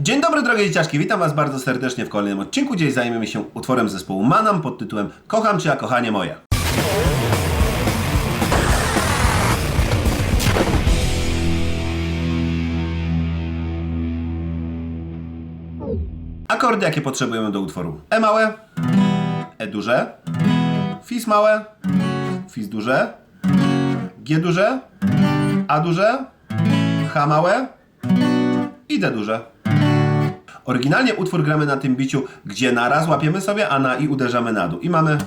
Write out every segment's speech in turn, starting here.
Dzień dobry drogie dzieciaczki, witam was bardzo serdecznie w kolejnym odcinku. Dziś zajmiemy się utworem zespołu Manam pod tytułem Kocham cię, a kochanie moje. Akordy jakie potrzebujemy do utworu. E małe, E duże, Fis małe, Fis duże, G duże, A duże, H małe i D duże. Oryginalnie utwór gramy na tym biciu, gdzie na raz łapiemy sobie, a na i uderzamy na dół. I mamy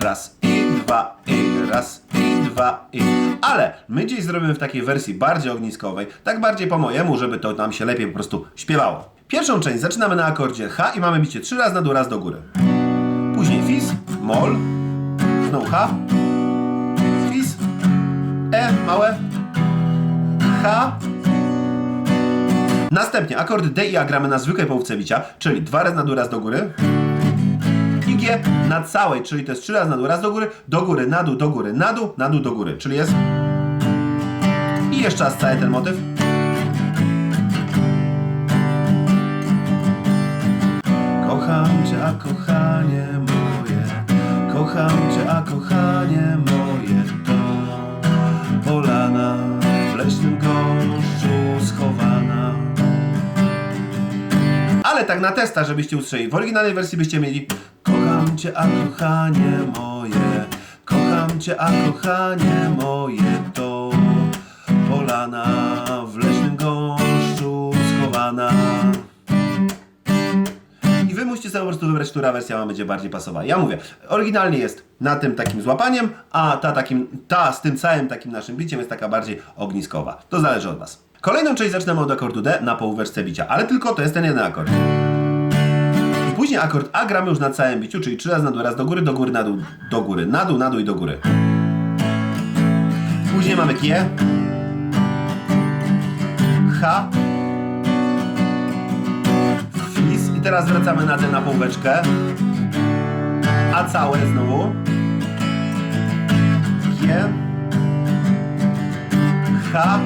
raz i dwa i raz i dwa i. Ale my dziś zrobimy w takiej wersji bardziej ogniskowej, tak bardziej po mojemu, żeby to nam się lepiej po prostu śpiewało. Pierwszą część zaczynamy na akordzie H i mamy bicie trzy razy na dół, raz do góry. Później Fis, Mol, znowu H, Fis, E małe, H, Następnie akordy D i A gramy na zwykłej połówce bicia, czyli dwa razy na dół, raz do góry. I G na całej, czyli to jest trzy razy na dół, raz do góry, do góry, na dół, do góry, na dół, na dół, do góry, czyli jest... I jeszcze raz cały ten motyw. Kocham cię, a kochanie moje, kocham cię, a kochanie moje to polana w leśnym gąszczu schowana. Ale tak na testa, żebyście usłyszeli. W oryginalnej wersji byście mieli Kocham cię, a kochanie moje Kocham cię, a kochanie moje To polana w leśnym gąszczu schowana i wy musicie sobie po prostu wybrać, która wersja wam będzie bardziej pasowała. Ja mówię, oryginalnie jest na tym takim złapaniem, a ta, takim, ta z tym całym takim naszym biciem jest taka bardziej ogniskowa. To zależy od was. Kolejną część zaczynamy od akordu D na połóweczce bicia, ale tylko to jest ten jeden akord. I później akord A gramy już na całym biciu, czyli trzy razy na dół, raz do góry, do góry, na dół, do góry, na dół, na dół i do góry. Później mamy G, H, Fis i teraz wracamy na tę na półbeczkę. A całe znowu. G. H.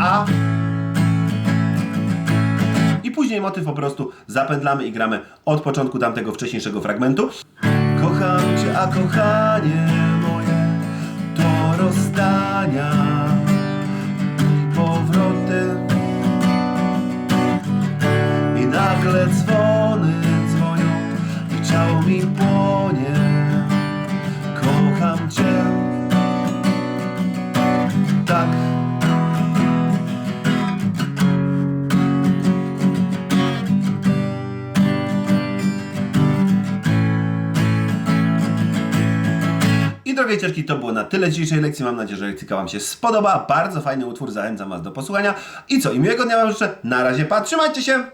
A. I później motyw po prostu zapędlamy i gramy od początku tamtego wcześniejszego fragmentu. Kocham cię, a kochanie moje to rozdania i powroty. I nagle dzwony dzwonią i ciało mi płonie. I drogie cieczki, to było na tyle dzisiejszej lekcji. Mam nadzieję, że lekcja Wam się spodoba. Bardzo fajny utwór, zachęcam Was do posłuchania. I co, i miłego dnia Wam życzę. Na razie, pa, trzymajcie się!